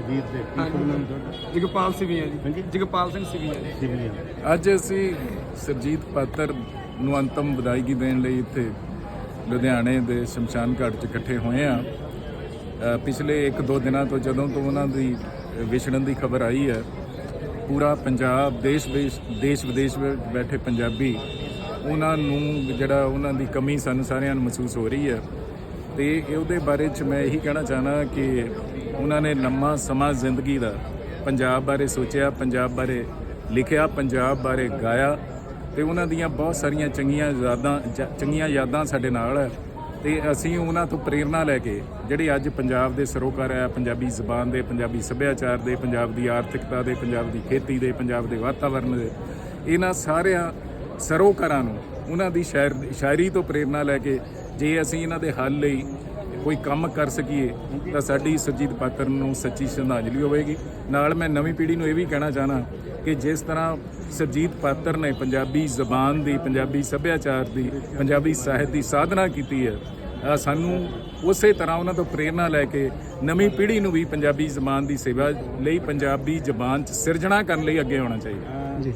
ਸੁਜੀਤ ਦੇ ਕੀ ਨਾਮ ਤੁਹਾਡਾ? ਜਗਪਾਲ ਸਿਵੀਆਂ ਜੀ। ਹਾਂਜੀ। ਜਗਪਾਲ ਸਿੰਘ ਸਿਵੀਆਂ ਜੀ। ਸਿਵਲੀਅਨ ਅੱਜ ਅਸੀਂ ਸਰਜੀਤ ਪਾਤਰ ਨੂੰ ਅੰਤਮ ਵਿਦਾਇਗੀ ਦੇਣ ਲਈ ਇੱਥੇ ਲੁਧਿਆਣੇ ਦੇ ਸ਼ਮਸ਼ਾਨ ਘਾਟ 'ਚ ਇਕੱਠੇ ਹੋਏ ਆ ਪਿਛਲੇ 1-2 ਦਿਨਾਂ ਤੋਂ ਜਦੋਂ ਤੋਂ ਉਹਨਾਂ ਦੀ ਵਿਛੜਨ ਦੀ ਖਬਰ ਆਈ ਹੈ ਪੂਰਾ ਪੰਜਾਬ ਦੇਸ਼ ਵਿਦੇਸ਼ ਦੇਸ਼ ਵਿਦੇਸ਼ ਵਿੱਚ ਬੈਠੇ ਪੰਜਾਬੀ ਉਹਨਾਂ ਨੂੰ ਜਿਹੜਾ ਉਹਨਾਂ ਦੀ ਕਮੀ ਸਾਨੂੰ ਸਾਰਿਆਂ ਨੂੰ ਮਹਿਸੂਸ ਹੋ ਰਹੀ ਹੈ। ਤੇ ਇਹ ਉਹਦੇ ਬਾਰੇ ਚ ਮੈਂ ਇਹੀ ਕਹਿਣਾ ਚਾਹਨਾ ਕਿ ਉਹਨਾਂ ਨੇ ਲੰਮਾ ਸਮਾਂ ਜ਼ਿੰਦਗੀ ਦਾ ਪੰਜਾਬ ਬਾਰੇ ਸੋਚਿਆ, ਪੰਜਾਬ ਬਾਰੇ ਲਿਖਿਆ, ਪੰਜਾਬ ਬਾਰੇ ਗਾਇਆ ਤੇ ਉਹਨਾਂ ਦੀਆਂ ਬਹੁਤ ਸਾਰੀਆਂ ਚੰਗੀਆਂ ਯਾਦਾਂ ਚੰਗੀਆਂ ਯਾਦਾਂ ਸਾਡੇ ਨਾਲ ਹੈ ਤੇ ਅਸੀਂ ਉਹਨਾਂ ਤੋਂ ਪ੍ਰੇਰਣਾ ਲੈ ਕੇ ਜਿਹੜੇ ਅੱਜ ਪੰਜਾਬ ਦੇ ਸਰੋਕਾਰ ਹੈ, ਪੰਜਾਬੀ ਜ਼ਬਾਨ ਦੇ, ਪੰਜਾਬੀ ਸੱਭਿਆਚਾਰ ਦੇ, ਪੰਜਾਬ ਦੀ ਆਰਥਿਕਤਾ ਦੇ, ਪੰਜਾਬ ਦੀ ਖੇਤੀ ਦੇ, ਪੰਜਾਬ ਦੇ ਵਾਤਾਵਰਣ ਦੇ, ਇਹਨਾਂ ਸਾਰਿਆਂ ਸਰੋਕਾਰਾਂ ਨੂੰ ਉਹਨਾਂ ਦੀ ਸ਼ਾਇਰ, ਸ਼ਾਇਰੀ ਤੋਂ ਪ੍ਰੇਰਣਾ ਲੈ ਕੇ ਜੇ ਅਸੀਂ ਇਹਨਾਂ ਦੇ ਹੱਲ ਲਈ ਕੋਈ ਕੰਮ ਕਰ ਸਕੀਏ ਤਾਂ ਸਾਡੀ ਸੁਰਜੀਤ ਪਾਤਰ ਨੂੰ ਸੱਚੀ ਸ਼ਰਧਾਂਜਲੀ ਹੋਵੇਗੀ। ਨਾਲ ਮੈਂ ਨਵੀਂ ਪੀੜ੍ਹੀ ਨੂੰ ਇਹ ਵੀ ਕਹਿਣਾ ਚਾਹਨਾ ਕਿ ਜਿਸ ਤਰ੍ਹਾਂ ਸੁਰਜੀਤ ਪਾਤਰ ਨੇ ਪੰਜਾਬੀ ਜ਼ਬਾਨ ਦੀ ਪੰਜਾਬੀ ਸੱਭਿਆਚਾਰ ਦੀ ਪੰਜਾਬੀ ਸਾਹਿਤ ਦੀ ਸਾਧਨਾ ਕੀਤੀ ਹੈ ਅ, ਸਾਨੂੰ ਉਸੇ ਤਰ੍ਹਾਂ ਉਹਨਾਂ ਤੋਂ ਪ੍ਰੇਰਣਾ ਲੈ ਕੇ ਨਵੀਂ ਪੀੜ੍ਹੀ ਨੂੰ ਵੀ ਪੰਜਾਬੀ ਜ਼ਬਾਨ ਦੀ ਸੇਵਾ ਲਈ ਪੰਜਾਬੀ ਜ਼ਬਾਨ 'ਚ ਸਿਰਜਣਾ ਕਰਨ ਲਈ ਅੱਗੇ ਆਉਣਾ ਚਾਹੀਦਾ। ਜੀ